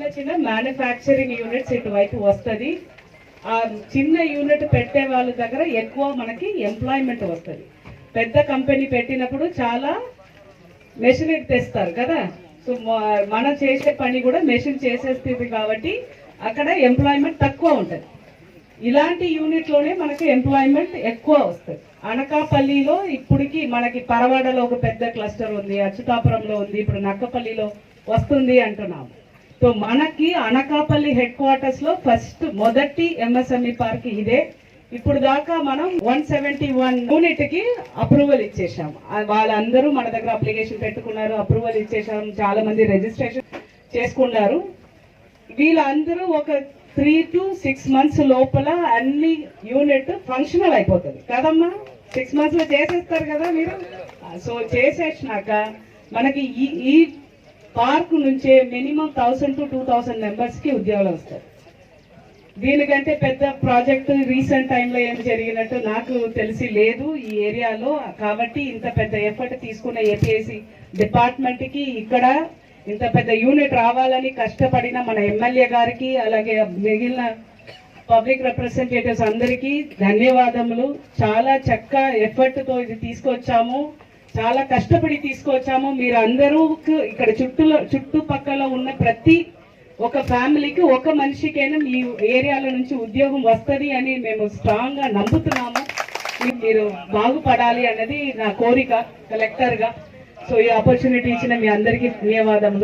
చిన్న చిన్న manufacturing units ఇటువైపు వస్తుంది. ఆ చిన్న యూనిట్ పెట్టే వాళ్ళ దగ్గర ఎక్కువ మనకి ఎంప్లాయ్మెంట్ వస్తుంది. పెద్ద కంపెనీ పెట్టినప్పుడు చాలా మెషినరీ తెస్తారు కదా. సో మనం చేసే పని కూడా మెషిన్ చేసేస్తుంది కాబట్టి అక్కడ ఎంప్లాయ్మెంట్ తక్కువ ఉంటుంది. ఇలాంటి యూనిట్లోనే మనకి ఎంప్లాయ్మెంట్ ఎక్కువ వస్తుంది. అనకాపల్లిలో ఇప్పటికి మనకి పరవాడలో ఒక పెద్ద క్లస్టర్ ఉంది అచ్యుతాపురంలో ఉంది ఇప్పుడు నక్కపల్లిలో వస్తుంది అంటున్నాము. సో మనకి అనకాపల్లి హెడ్ క్వార్టర్స్లో ఫస్ట్ మొదటి ఎంఎస్ఎంఈ పార్క్ ఇదే. ఇప్పుడు దాకా మనం వన్ సెవెంటీ వన్ యూనిట్కి అప్రూవల్ ఇచ్చేసాం వాళ్ళందరూ మన దగ్గర అప్లికేషన్ పెట్టుకున్నారు అప్రూవల్ ఇచ్చేసాం చాలా మంది రిజిస్ట్రేషన్ చేసుకున్నారు. వీళ్ళందరూ ఒక త్రీ టు సిక్స్ మంత్స్ లోపల అన్ని యూనిట్ ఫంక్షనల్ అయిపోతుంది. కదమ్మా? సిక్స్ మంత్స్లో చేసేస్తారు కదా మీరు? సో చేసేసినాక మనకి ఈ ఈ పార్క్ నుంచే minimum thousand to two thousand మెంబర్స్కి ఉద్యోగాలు వస్తాయి. దీనికంటే పెద్ద ప్రాజెక్టు రీసెంట్ టైంలో ఏం జరిగినట్టు నాకు తెలిసి లేదు ఈ ఏరియాలో. కాబట్టి ఇంత పెద్ద ఎఫర్ట్ తీసుకున్న ఏపీఎస్సి డిపార్ట్మెంట్కి ఇక్కడ ఇంత పెద్ద యూనిట్ రావాలని కష్టపడిన మన ఎమ్మెల్యే గారికి అలాగే మిగిలిన పబ్లిక్ రిప్రజెంటేటివ్స్ అందరికీ ధన్యవాదములు. చాలా చక్క ఎఫర్ట్తో ఇది తీసుకొచ్చాము. చాలా కష్టపడి తీసుకొచ్చాము. మీరు అందరూ ఇక్కడ చుట్టూ చుట్టుపక్కల ఉన్న ప్రతి ఒక ఫ్యామిలీకి ఒక మనిషికైనా మీ ఏరియాల నుంచి ఉద్యోగం వస్తది అని మేము స్ట్రాంగ్గా నమ్ముతున్నాము మీరు బాగుపడాలి అన్నది నా కోరిక కలెక్టర్గా సో ఈ ఆపర్చునిటీ ఇచ్చిన మీ అందరికీ ధన్యవాదములు.